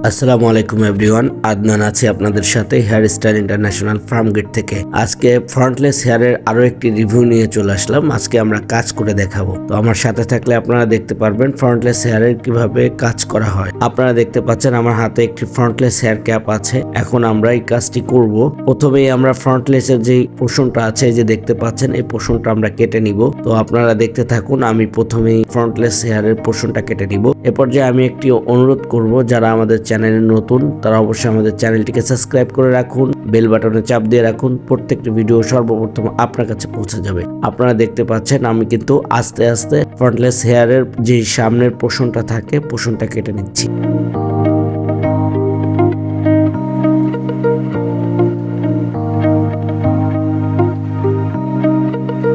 আসসালামু আলাইকুম এভরিওয়ান, আদনান আছে আপনাদের সাথে hair style international farm gate থেকে। আজকে ফ্রন্টলেস হেয়ারের আরও একটি রিভিউ নিয়ে চলে আসলাম, আজকে আমরা কাজ করে দেখাবো। তো আমার সাথে থাকলে আপনারা দেখতে পারবেন ফ্রন্টলেস হেয়ারের কীভাবে কাজ করা হয়। আপনারা দেখতে পাচ্ছেন আমার হাতে একটি ফ্রন্টলেস হেয়ার ক্যাপ আছে, এখন আমরা এই কাজটি করব। প্রথমেই আমরা ফ্রন্টলেসের যে পোষণটা আছে যে দেখতে পাচ্ছেন, এই পোষণটা আমরা কেটে নিব। তো আপনারা দেখতে থাকুন, আমি প্রথমেই ফ্রন্টলেস হেয়ারের পোষণটা কেটে নিব। এরপর যে আমি একটি অনুরোধ করব, যারা আমাদের চ্যানেলে নতুন, তারা অবশ্যই আমাদের চ্যানেলটিকে সাবস্ক্রাইব করে রাখুন, বেল বাটনে চাপ দিয়ে রাখুন, প্রত্যেকটি ভিডিও সর্বপ্রথম আপনার কাছে পৌঁছে যাবে। আপনারা দেখতে পাচ্ছেন, আমি কিন্তু আস্তে আস্তে ফ্রন্টলেস হেয়ারের যে সামনের পোষণটা থাকে, পোষণটা কেটে নিচ্ছি।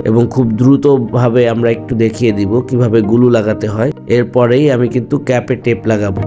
এবং খুব দ্রুতভাবে আমরা একটু দেখিয়ে দিব কীভাবে গুলু লাগাতে হয়। এরপরেই আমি কিন্তু ক্যাপে টেপ লাগাবো।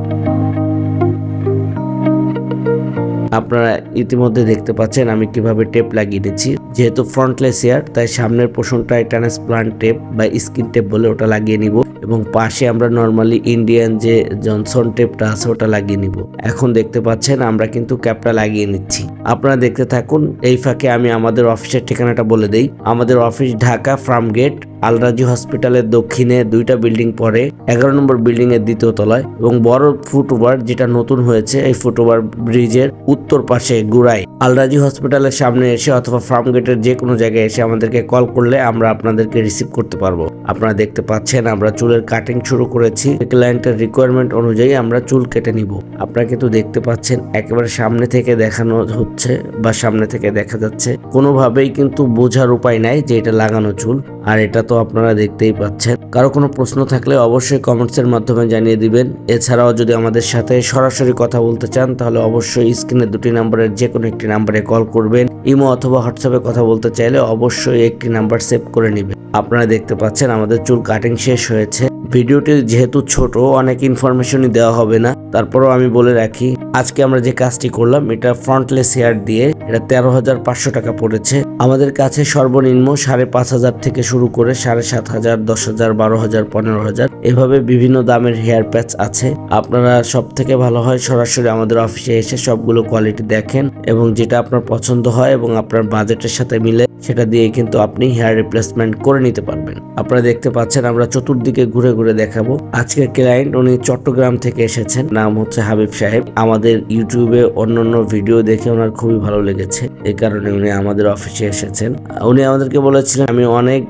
আপনারা ইতিমধ্যে দেখতে পাচ্ছেন আমি কীভাবে টেপ লাগিয়ে নিচ্ছি যেহেতু ফ্রন্টলেস এয়ার তাই সামনের পোষণটায় ট্রান্সপ্লান্ট টেপ বা স্কিন টেপ বলে ওটা লাগিয়ে নিব এবং পাশে আমরা নর্মালি ইন্ডিয়ান যে জনসন টেপটা আছে, ওটা লাগিয়ে নিব। এখন দেখতে পাচ্ছেন আমরা কিন্তু ক্যাপটা লাগিয়ে নিচ্ছি। আপনারা দেখতে থাকুন, এই ফাঁকে আমি আমাদের অফিসের ঠিকানাটা বলে দেই। আমাদের office Dhaka farm gate Al-Rajhi হসপিটালের দক্ষিণে দুইটা বিল্ডিং পরে এগারো নম্বর বিল্ডিং এর দ্বিতীয় তলায় এবং বড় ফুটওভার যেটা নতুন হয়েছে, এই ফুটওভার ব্রিজের উত্তর পাশে গুড়াই আলরাজি হসপিটালের সামনে এসে অথবা ফার্ম গেটের যে কোনো জায়গায় এসে আমাদেরকে কল করলে আমরা আপনাদেরকে রিসিভ করতে পারব। আপনারা দেখতে পাচ্ছেন, আমরা চুলের কাটিং শুরু করেছি। ক্লায়েন্টের রিকোয়ারমেন্ট অনুযায়ী আমরা চুল কেটে নিব। আপনারা কিন্তু দেখতে পাচ্ছেন, একেবারে সামনে থেকে দেখানো হচ্ছে বা সামনে থেকে দেখা যাচ্ছে। কোনোভাবেই কিন্তু বোঝার উপায় নাই যে এটা লাগানো চুল, আর এটা তো আপনারা দেখতেই পাচ্ছেন। কারও কোনো প্রশ্ন থাকলে অবশ্যই কমেন্টসের মাধ্যমে জানিয়ে দিবেন। এছাড়াও যদি আমাদের সাথে সরাসরি কথা বলতে চান, তাহলে অবশ্যই স্ক্রিনে দুটি নাম্বারের যে কোনো একটি নাম্বারে কল করবেন। ইমো অথবা হোয়াটসঅ্যাপে কথা বলতে চাইলে অবশ্যই একটি নাম্বার সেভ করে নেবেন। আপনারা দেখতে পাচ্ছেন আমাদের চুল কাটিং শেষ হয়েছে। ভিডিওটি যেহেতু ছোট অনেক ইনফরমেশনই দেওয়া হবে না। তারপরও আমি বলে রাখি, আজকে আমরা যে কাজটি করলাম, এটা ফ্রন্টলেস হেয়ার দিয়ে, এটা তেরো হাজার পাঁচশো টাকা পড়েছে। আমাদের কাছে সর্বনিম্ন সাড়ে পাঁচ হাজার থেকে শুরু করে সাড়ে সাত হাজার, দশ হাজার, বারো হাজার, পনেরো হাজার, এভাবে বিভিন্ন দামের হেয়ার প্যাচ আছে। আপনারা সব থেকে ভালো হয় সরাসরি আমাদের অফিসে এসে সবগুলো কোয়ালিটি দেখেন এবং যেটা আপনার পছন্দ হয় এবং আপনার বাজেটের সাথে মিলে সেটা দিয়ে কিন্তু আপনি হেয়ার রিপ্লেসমেন্ট করে নিতে পারবেন। আপনারা দেখতে পাচ্ছেন, আমরা চতুর্দিকে ঘুরে ঘুরে দেখাবো। আজকের ক্লায়েন্ট উনি চট্টগ্রাম থেকে এসেছেন। নাম হচ্ছে হাবিব সাহেব। আমাদের ইউটিউবে অন্যান্য ভিডিও দেখে ওনার খুবই ভালো লেগেছে। এই কারণে উনি আমাদের অফিসে এসেছেন। উনি আমাদেরকে বলেছিলেন, আমি অনেক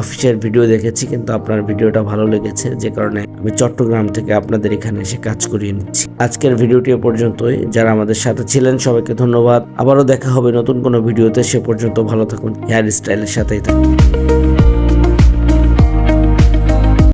অফিসের ভিডিও দেখেছি, কিন্তু আপনার ভিডিওটা ভালো লেগেছে। যে কারণে আমি চট্টগ্রাম থেকে আপনাদের এখানে এসে কাজ করিয়ে নিচ্ছি। আজকের ভিডিওটি এ পর্যন্তই। যারা আমাদের সাথে ছিলেন, সবাইকে ধন্যবাদ। আবারও দেখা হবে নতুন কোনো ভিডিওতে সে পর্যন্ত ভালো থাকুন। হেয়ার স্টাইলের সাথেই থাকুন।